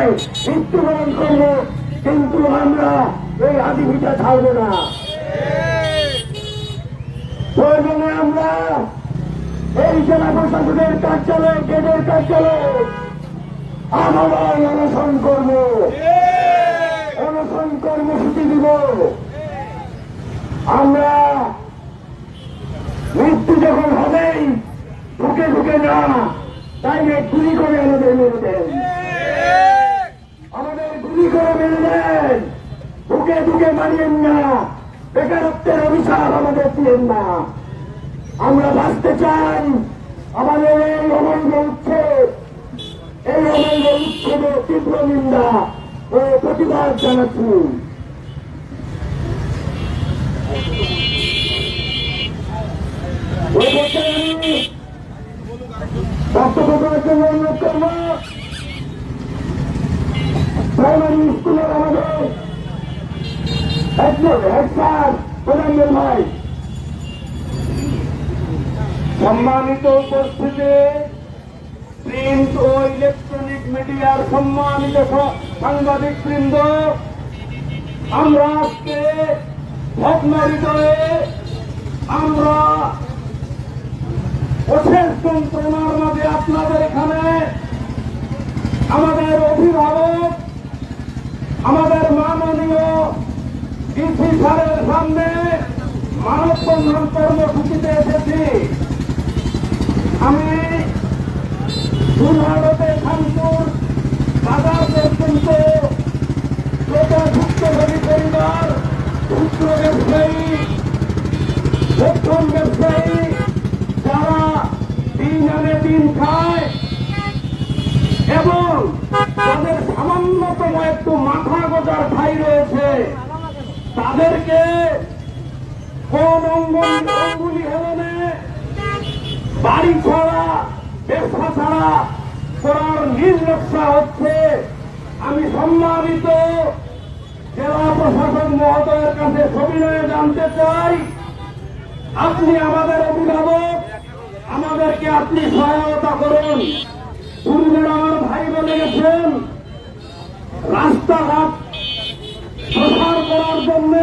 মৃত্যুবরণ করব কিন্তু আমরা এই আদিভিটা ছাড়বো না। প্রয়োজনে আমরা এই জেলা প্রশাসনের কার্যালয়, গেটের কার্যালয় আমরা অনশন করব। অনশন কর্মসূচি দিব। আমরা মৃত্যু যখন হবেই, ঢুকে ঢুকে না, তাই গুলি করে আমাদের মেরে দেন আমাদের গুলি করে মেরে দেন ঢুকে ঢুকে মারিয়েন না। বেকারত্বের অভিশাপ আমাদের দিলেন না। আমরা বাঁচতে চাই। আমাদের এই অবৈধ উচ্ছেদ এই অবৈধ উচ্ছেদের তীব্র নিন্দা ও প্রতিবাদ জানাচ্ছি। প্রাইমারি স্কুলের আমাদের ভাই। সম্মানিত উপস্থিতি, প্রিন্ট ও ইলেকট্রনিক মিডিয়ার সম্মানিত সাংবাদিক বৃন্দ, আমরা আজকে হৃদয়ে আমরা অশেষ যন্ত্রণার মাঝে আপনাদের এখানে আমাদের অভিভাবক, আমাদের ডিসি স্যারের সামনে মানববন্ধন কর্মসূচিতে এসেছি। আমি সুরহাটতে খানপুর বাজার পর্যন্ত ভুক্তভোগী পরিবার ক্ষুদ্র ব্যবসায়ী প্রথম ব্যবসায়ী, যারা দিন আনে দিন খায় এবং তাদের সামান্যতম একটু মাথা গোজার ঠাই রয়েছে। তাদেরকে কোন অঙ্গুলি হেলনে বাড়ি ছাড়া, ব্যবসা ছাড়া করার নির্লক্ষা হচ্ছে। আমি সম্মানিত জেলা প্রশাসক মহোদয়ের কাছে সবিনয়ে জানতে চাই, আপনি আমাদের অভিভাবক, আমাদেরকে আপনি সহায়তা করুন। পূর্বের আমার ভাই বলে গেছেন, রাস্তাঘাট করার জন্য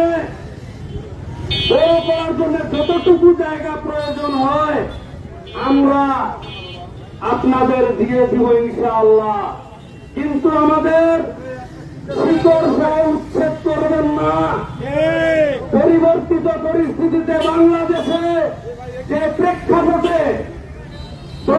বড় করার জন্য যতটুকু জায়গা প্রয়োজন হয় আমরা আপনাদের দিয়ে দিব ইনশাআল্লাহ। কিন্তু আমাদের শিকড় সহ উচ্ছেদ করবেন না। পরিবর্তিত পরিস্থিতিতে প্রেক্ষাপটে